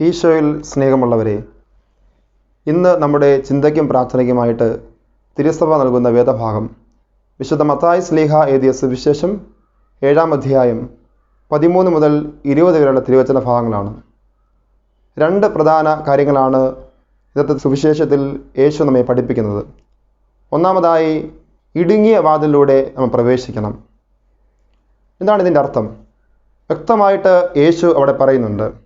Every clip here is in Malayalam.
ഈശോയിൽ സ്നേഹമുള്ളവരെ ഇന്ന് നമ്മുടെ ചിന്തയ്ക്കും പ്രാർത്ഥനയ്ക്കുമായിട്ട് തിരുസഭ നൽകുന്ന വേദഭാഗം വിശുദ്ധ മത്തായി സ്ലീഹ എഴുതിയ സുവിശേഷം ഏഴാം അധ്യായം പതിമൂന്ന് മുതൽ ഇരുപത് വരെയുള്ള തിരുവചന ഭാഗങ്ങളാണ്. രണ്ട് പ്രധാന കാര്യങ്ങളാണ് ഇന്നത്തെ സുവിശേഷത്തിൽ യേശു നമ്മെ പഠിപ്പിക്കുന്നത്. ഒന്നാമതായി ഇടുങ്ങിയ വാതിലൂടെ നമ്മൾ പ്രവേശിക്കണം. എന്താണ് ഇതിന്റെ അർത്ഥം? വ്യക്തമായിട്ട് യേശു അവിടെ പറയുന്നുണ്ട്.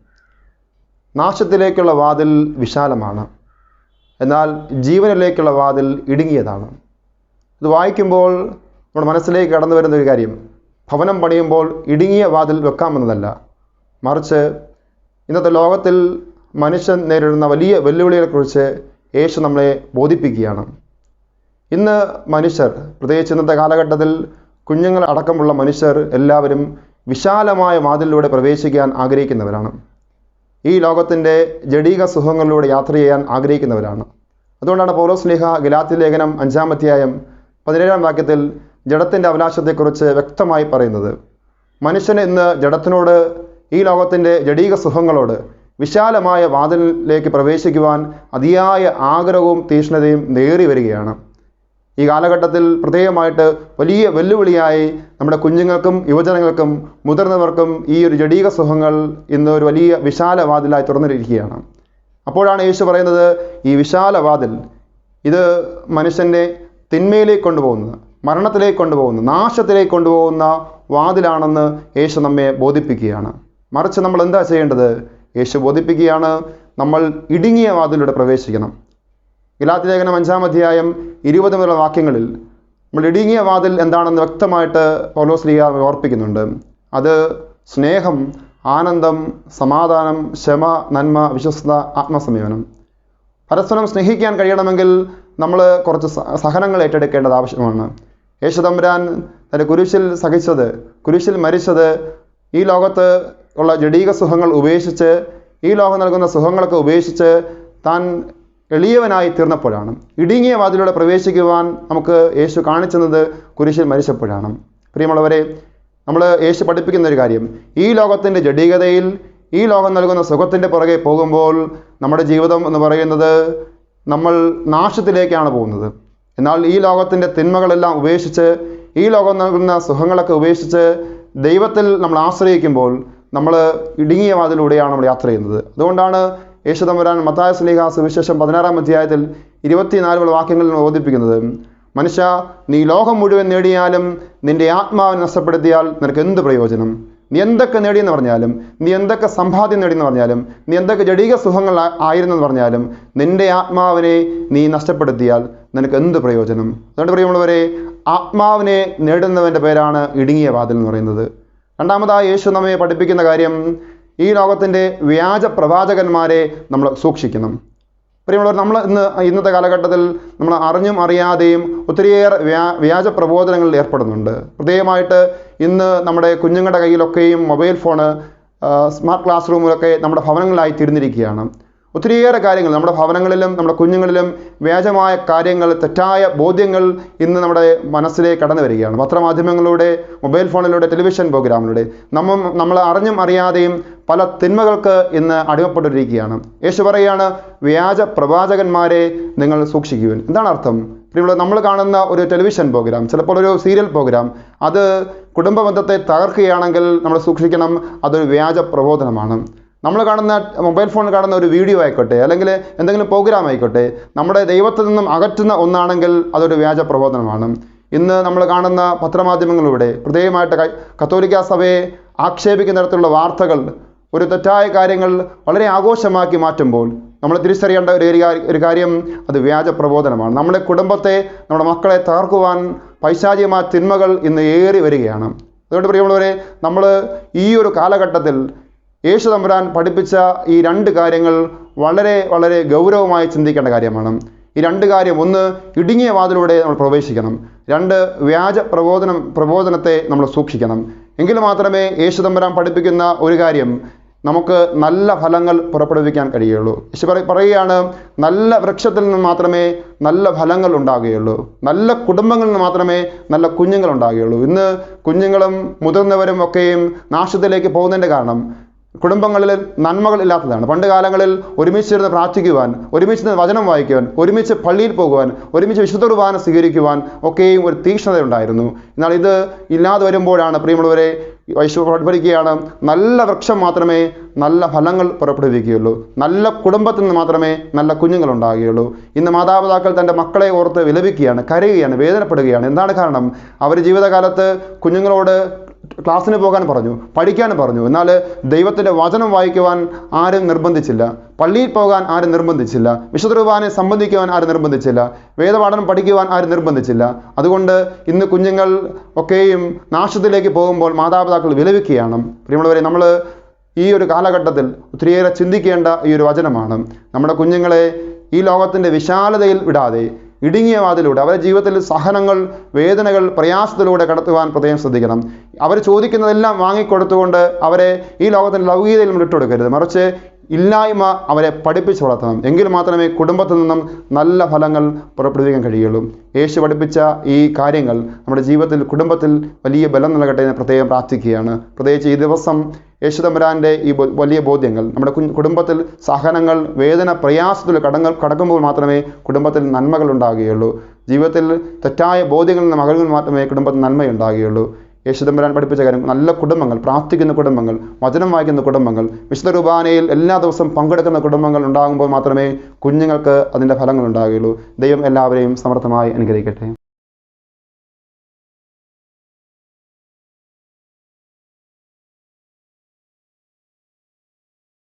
നാശത്തിലേക്കുള്ള വാതിൽ വിശാലമാണ്. എന്നാൽ ജീവനിലേക്കുള്ള വാതിൽ ഇടുങ്ങിയതാണ്. ഇത് വായിക്കുമ്പോൾ നമ്മുടെ മനസ്സിലേക്ക് കടന്നു വരുന്ന ഒരു കാര്യം. ഭവനം പണിയുമ്പോൾ ഇടുങ്ങിയ വാതിൽ വെക്കാമെന്നതല്ല. മറിച്ച് ഇന്നത്തെ ലോകത്തിൽ മനുഷ്യൻ നേരിടുന്ന വലിയ വെല്ലുവിളികളെക്കുറിച്ച് യേശു നമ്മളെ ബോധിപ്പിക്കുകയാണ്. ഇന്ന് മനുഷ്യർ പ്രത്യേകിച്ച് ഇന്നത്തെ കാലഘട്ടത്തിൽ കുഞ്ഞുങ്ങൾ അടക്കമുള്ള മനുഷ്യർ എല്ലാവരും വിശാലമായ വാതിലിലൂടെ പ്രവേശിക്കാൻ ആഗ്രഹിക്കുന്നവരാണ്. ഈ ലോകത്തിന്റെ ജഡീക സുഖങ്ങളിലൂടെ യാത്ര ചെയ്യാൻ ആഗ്രഹിക്കുന്നവരാണ്. അതുകൊണ്ടാണ് പൗലോസ് സ്നേഹ ഗലാത്തി ലേഖനം അഞ്ചാം അധ്യായം പതിനേഴാം വാക്യത്തിൽ ജഡത്തിന്റെ അവകാശത്തെക്കുറിച്ച് വ്യക്തമായി പറയുന്നത്. മനുഷ്യന് ഇന്ന് ജഡത്തിനോട് ഈ ലോകത്തിന്റെ ജഡീക സുഖങ്ങളോട് വിശാലമായ വാതിലിലേക്ക് പ്രവേശിക്കുവാൻ അതിയായ ആഗ്രഹവും തീഷ്ണതയും നേറി വരികയാണ് ഈ കാലഘട്ടത്തിൽ പ്രത്യേകമായിട്ട് വലിയ വെല്ലുവിളിയായി നമ്മുടെ കുഞ്ഞുങ്ങൾക്കും യുവജനങ്ങൾക്കും മുതിർന്നവർക്കും ഈ ഒരു ജടീക സുഖങ്ങൾ ഇന്ന് ഒരു വലിയ വിശാല വാതിലായി തുറന്നിരിക്കുകയാണ്. അപ്പോഴാണ് യേശു പറയുന്നത് ഈ വിശാല വാതിൽ ഇത് മനുഷ്യന്റെ തിന്മയിലേക്ക് കൊണ്ടുപോകുന്നത് മരണത്തിലേക്ക് കൊണ്ടുപോകുന്ന നാശത്തിലേക്ക് കൊണ്ടുപോകുന്ന വാതിലാണെന്ന് യേശു നമ്മെ ബോധിപ്പിക്കുകയാണ്. മറിച്ച് നമ്മൾ എന്താ ചെയ്യേണ്ടത്? യേശു ബോധിപ്പിക്കുകയാണ് നമ്മൾ ഇടുങ്ങിയ വാതിലൂടെ പ്രവേശിക്കണം. ഗലാത്തി ലേഖനം അഞ്ചാം അധ്യായം ഇരുപത് മുതലുള്ള വാക്യങ്ങളിൽ നമ്മൾ ഇടുങ്ങിയ വാതിൽ എന്താണെന്ന് വ്യക്തമായിട്ട് പൗലോസ് പൗലോസ്ലിയ ഓർപ്പിക്കുന്നുണ്ട്. അത് സ്നേഹം ആനന്ദം സമാധാനം ക്ഷമ നന്മ വിശ്വസ്ത ആത്മസംയമനം. പരസ്പരം സ്നേഹിക്കാൻ കഴിയണമെങ്കിൽ നമ്മൾ കുറച്ച് സഹനങ്ങൾ ഏറ്റെടുക്കേണ്ടത് ആവശ്യമാണ്. യേശുതമ്പുരാൻ തന്റെ കുരിശിൽ സഹിച്ചത് കുരിശിൽ മരിച്ചത് ഈ ലോകത്ത് ഉള്ള ജഡീക സുഖങ്ങൾ ഉപേക്ഷിച്ച് ഈ ലോകം നൽകുന്ന സുഖങ്ങളൊക്കെ ഉപേക്ഷിച്ച് താൻ എളിയവനായി തീർന്നപ്പോഴാണ്. ഇടുങ്ങിയ വാതിലൂടെ പ്രവേശിക്കുവാൻ നമുക്ക് യേശു കാണിച്ചത് കുരിശിൽ മരിച്ചപ്പോഴാണ്. പ്രിയമുള്ളവരെ നമ്മൾ യേശു പഠിപ്പിക്കുന്ന ഒരു കാര്യം. ഈ ലോകത്തിന്റെ ജഡികതയിൽ ഈ ലോകം നൽകുന്ന സുഖത്തിന്റെ പുറകെ പോകുമ്പോൾ നമ്മുടെ ജീവിതം എന്ന് പറയുന്നത് നമ്മൾ നാശത്തിലേക്കാണ് പോകുന്നത്. എന്നാൽ ഈ ലോകത്തിന്റെ തിന്മകളെല്ലാം ഉപേക്ഷിച്ച് ഈ ലോകം നൽകുന്ന സുഖങ്ങളൊക്കെ ഉപേക്ഷിച്ച് ദൈവത്തിൽ നമ്മൾ ആശ്രയിക്കുമ്പോൾ നമ്മൾ ഇടുങ്ങിയ വാതിലൂടെയാണ് നമ്മൾ യാത്ര ചെയ്യുന്നത്. അതുകൊണ്ടാണ് യേശു തമ്പുരാൻ മത്തായ സ്ലീഹ സുവിശേഷം പതിനാറാം അധ്യായത്തിൽ ഇരുപത്തിനാല് വാക്യങ്ങളിൽ ബോധിപ്പിക്കുന്നത് മനുഷ്യ നീ ലോകം മുഴുവൻ നേടിയാലും നിന്റെ ആത്മാവിനെ നഷ്ടപ്പെടുത്തിയാൽ നിനക്ക് എന്ത് പ്രയോജനം? നീ എന്തൊക്കെ നേടിയെന്ന് പറഞ്ഞാലും നീ എന്തൊക്കെ സമ്പാദ്യം നേടിയെന്ന് പറഞ്ഞാലും നീ എന്തൊക്കെ ജടീക സുഖങ്ങൾ ആയിരുന്നെന്ന് പറഞ്ഞാലും നിന്റെ ആത്മാവിനെ നീ നഷ്ടപ്പെടുത്തിയാൽ നിനക്ക് എന്ത് പ്രയോജനം? അതുകൊണ്ട് പ്രിയമുള്ളവരെ ആത്മാവിനെ നേടുന്നവന്റെ പേരാണ് ഇടുങ്ങിയ വാതിൽ എന്ന് പറയുന്നത്. രണ്ടാമതായി യേശു നമ്മെ പഠിപ്പിക്കുന്ന കാര്യം ഈ ലോകത്തിന്റെ വ്യാജ പ്രവാചകന്മാരെ നമ്മൾ സൂക്ഷിക്കണം പ്രിയമുള്ളവർ നമ്മൾ ഇന്ന് ഇന്നത്തെ കാലഘട്ടത്തിൽ നമ്മൾ അറിഞ്ഞും അറിയാതെയും ഒത്തിരിയേറെ വ്യാ വ്യാജ പ്രബോധനങ്ങളിൽ ഏർപ്പെടുന്നുണ്ട്. പ്രത്യേകമായിട്ട് ഇന്ന് നമ്മുടെ കുഞ്ഞുങ്ങളുടെ കയ്യിലൊക്കെയും മൊബൈൽ ഫോണ് സ്മാർട്ട് ക്ലാസ് റൂമിലൊക്കെ നമ്മുടെ ഭവനങ്ങളായി തിരിഞ്ഞിരിക്കുകയാണ്. ഒത്തിരിയേറെ കാര്യങ്ങൾ. നമ്മുടെ ഭവനങ്ങളിലും നമ്മുടെ കുഞ്ഞുങ്ങളിലും വ്യാജമായ കാര്യങ്ങൾ തെറ്റായ ബോധ്യങ്ങൾ ഇന്ന് നമ്മുടെ മനസ്സിലേക്ക് കടന്നു വരികയാണ്. പത്രമാധ്യമങ്ങളിലൂടെ മൊബൈൽ ഫോണിലൂടെ ടെലിവിഷൻ പ്രോഗ്രാമിലൂടെ നമ്മൾ നമ്മൾ അറിഞ്ഞും അറിയാതെയും പല തിന്മകൾക്ക് ഇന്ന് അടിമപ്പെട്ടിരിക്കുകയാണ്. യേശു പറയുകയാണ് വ്യാജ പ്രവാചകന്മാരെ നിങ്ങൾ സൂക്ഷിക്കുവാൻ. എന്താണ് അർത്ഥം? പ്രിയമുള്ള നമ്മൾ കാണുന്ന ഒരു ടെലിവിഷൻ പ്രോഗ്രാം ചിലപ്പോൾ ഒരു സീരിയൽ പ്രോഗ്രാം അത് കുടുംബബന്ധത്തെ തകർക്കുകയാണെങ്കിൽ നമ്മൾ സൂക്ഷിക്കണം അതൊരു വ്യാജ പ്രബോധനമാണ്. നമ്മൾ കാണുന്ന മൊബൈൽ ഫോണിൽ കാണുന്ന ഒരു വീഡിയോ ആയിക്കോട്ടെ അല്ലെങ്കിൽ എന്തെങ്കിലും പ്രോഗ്രാം ആയിക്കോട്ടെ നമ്മുടെ ദൈവത്തിൽ നിന്നും അകറ്റുന്ന ഒന്നാണെങ്കിൽ അതൊരു വ്യാജ പ്രബോധനമാണ്. ഇന്ന് നമ്മൾ കാണുന്ന പത്രമാധ്യമങ്ങളിലൂടെ പ്രത്യേകമായിട്ട് കത്തോലിക്ക സഭയെ ആക്ഷേപിക്കുന്ന തരത്തിലുള്ള വാർത്തകൾ ഒരു തെറ്റായ കാര്യങ്ങൾ വളരെ ആഘോഷമാക്കി മാറ്റുമ്പോൾ നമ്മൾ തിരിച്ചറിയേണ്ട ഒരു ഒരു കാര്യം- ഒരു കാര്യം അത് വ്യാജ പ്രബോധനമാണ്. നമ്മുടെ കുടുംബത്തെ നമ്മുടെ മക്കളെ തകർക്കുവാൻ പൈശാചികമായ തിന്മകൾ ഇന്ന് ഏറി വരികയാണ്. അതുകൊണ്ട് പ്രിയമുള്ളവരെ നമ്മൾ ഈ ഒരു കാലഘട്ടത്തിൽ യേശു തമ്പുരാൻ പഠിപ്പിച്ച ഈ രണ്ട് കാര്യങ്ങൾ വളരെ വളരെ ഗൗരവമായി ചിന്തിക്കേണ്ട കാര്യമാണ്. ഈ രണ്ട് കാര്യം ഒന്ന് ഇടുങ്ങിയ വാതിലൂടെ നമ്മൾ പ്രവേശിക്കണം. രണ്ട് വ്യാജ പ്രബോധനം പ്രബോധനത്തെ നമ്മൾ സൂക്ഷിക്കണം. എങ്കിൽ മാത്രമേ യേശു തമ്പുരാൻ പഠിപ്പിക്കുന്ന ഒരു കാര്യം നമുക്ക് നല്ല ഫലങ്ങൾ പുറപ്പെടുവിക്കാൻ കഴിയുള്ളൂ. യേശു പറ പറയുകയാണ് നല്ല വൃക്ഷത്തിൽ നിന്ന് മാത്രമേ നല്ല ഫലങ്ങൾ ഉണ്ടാകുകയുള്ളൂ. നല്ല കുടുംബങ്ങളിൽ നിന്ന് മാത്രമേ നല്ല കുഞ്ഞുങ്ങൾ ഉണ്ടാകുകയുള്ളൂ. ഇന്ന് കുഞ്ഞുങ്ങളും മുതിർന്നവരും ഒക്കെയും നാശത്തിലേക്ക് പോകുന്നതിന്റെ കാരണം കുടുംബങ്ങളിൽ നന്മകൾ ഇല്ലാത്തതാണ് പണ്ട് കാലങ്ങളിൽ ഒരുമിച്ചിരുന്ന് പ്രാർത്ഥിക്കുവാൻ ഒരുമിച്ച് വചനം വായിക്കുവാൻ ഒരുമിച്ച് പള്ളിയിൽ പോകുവാൻ ഒരുമിച്ച് വിശുദ്ധ കുർബാന സ്വീകരിക്കുവാൻ ഒക്കെയും ഒരു തീക്ഷ്ണത ഉണ്ടായിരുന്നു എന്നാൽ ഇത് ഇല്ലാതെ വരുമ്പോഴാണ് പ്രിയമുള്ളവരെ വൈശു പഠിപ്പിക്കുകയാണ് നല്ല വൃക്ഷം മാത്രമേ നല്ല ഫലങ്ങൾ പുറപ്പെടുവിക്കുകയുള്ളൂ. നല്ല കുടുംബത്തിൽ നിന്ന് മാത്രമേ നല്ല കുഞ്ഞുങ്ങൾ ഉണ്ടാകുകയുള്ളൂ. ഇന്ന് മാതാപിതാക്കൾ തന്റെ മക്കളെ ഓർത്ത് വിലപിക്കുകയാണ് കരയുകയാണ് വേദനപ്പെടുകയാണ്. എന്താണ് കാരണം? അവർ ജീവിതകാലത്ത് കുഞ്ഞുങ്ങളോട് ക്ലാസ്സിന് പോകാൻ പറഞ്ഞു പഠിക്കാൻ പറഞ്ഞു. എന്നാൽ ദൈവത്തിന്റെ വചനം വായിക്കുവാൻ ആരും നിർബന്ധിച്ചില്ല. പള്ളിയിൽ പോകാൻ ആരും നിർബന്ധിച്ചില്ല. വിശുദ്ധ സംബന്ധിക്കുവാൻ ആരും നിർബന്ധിച്ചില്ല. വേദപാഠനം പഠിക്കുവാൻ ആരും നിർബന്ധിച്ചില്ല. അതുകൊണ്ട് ഇന്ന് കുഞ്ഞുങ്ങൾ ഒക്കെയും നാശത്തിലേക്ക് പോകുമ്പോൾ മാതാപിതാക്കൾ വിലപിക്കുകയാണ്. പ്രിയമുള്ളവരെ നമ്മൾ ഈ ഒരു കാലഘട്ടത്തിൽ ഒത്തിരിയേറെ ചിന്തിക്കേണ്ട ഈ ഒരു വചനമാണ്. നമ്മുടെ കുഞ്ഞുങ്ങളെ ഈ ലോകത്തിന്റെ വിശാലതയിൽ വിടാതെ ഇടുങ്ങിയ വാതിലൂടെ അവരുടെ ജീവിതത്തിൽ സഹനങ്ങൾ വേദനകൾ പ്രയാസത്തിലൂടെ കടത്തുവാൻ പ്രത്യേകം ശ്രദ്ധിക്കണം. അവർ ചോദിക്കുന്നതെല്ലാം വാങ്ങിക്കൊടുത്തുകൊണ്ട് അവരെ ഈ ലോകത്തിന്റെ ലൗകികതയിൽ നമ്മൾ വിട്ടുകൊടുക്കരുത് മറിച്ച് ഇല്ലായ്മ അവരെ പഠിപ്പിച്ച് വളർത്തണം. എങ്കിൽ മാത്രമേ കുടുംബത്തിൽ നിന്നും നല്ല ഫലങ്ങൾ പുറപ്പെടുവിക്കാൻ കഴിയുള്ളൂ യേശു പഠിപ്പിച്ച ഈ കാര്യങ്ങൾ നമ്മുടെ ജീവിതത്തിൽ കുടുംബത്തിൽ വലിയ ബലം നൽകട്ടെ എന്ന് പ്രത്യേകം പ്രാർത്ഥിക്കുകയാണ്. പ്രത്യേകിച്ച് ഈ ദിവസം യേശു തമ്പുരാന്റെ ഈ വലിയ ബോധ്യങ്ങൾ നമ്മുടെ കുടുംബത്തിൽ സഹനങ്ങൾ വേദന പ്രയാസത്തിൽ കടങ്ങൾ കടക്കുമ്പോൾ മാത്രമേ കുടുംബത്തിൽ നന്മകൾ ഉണ്ടാകുകയുള്ളൂ. ജീവിതത്തിൽ തെറ്റായ ബോധ്യങ്ങളിൽ നിന്ന് മകളിൽ മാത്രമേ കുടുംബത്തിൽ നന്മയുണ്ടാകുകയുള്ളൂ. യേശുദമ്പരാൻ പഠിപ്പിച്ച കാര്യം നല്ല കുടുംബങ്ങൾ പ്രാർത്ഥിക്കുന്ന കുടുംബങ്ങൾ വചനം വായിക്കുന്ന കുടുംബങ്ങൾ വിശുദ്ധ കുർബാനയിൽ എല്ലാ ദിവസവും പങ്കെടുക്കുന്ന കുടുംബങ്ങൾ ഉണ്ടാകുമ്പോൾ മാത്രമേ കുഞ്ഞുങ്ങൾക്ക് അതിന്റെ ഫലങ്ങൾ ഉണ്ടാകുകയുള്ളൂ. ദൈവം എല്ലാവരെയും സമർത്ഥമായി അനുഗ്രഹിക്കട്ടെ.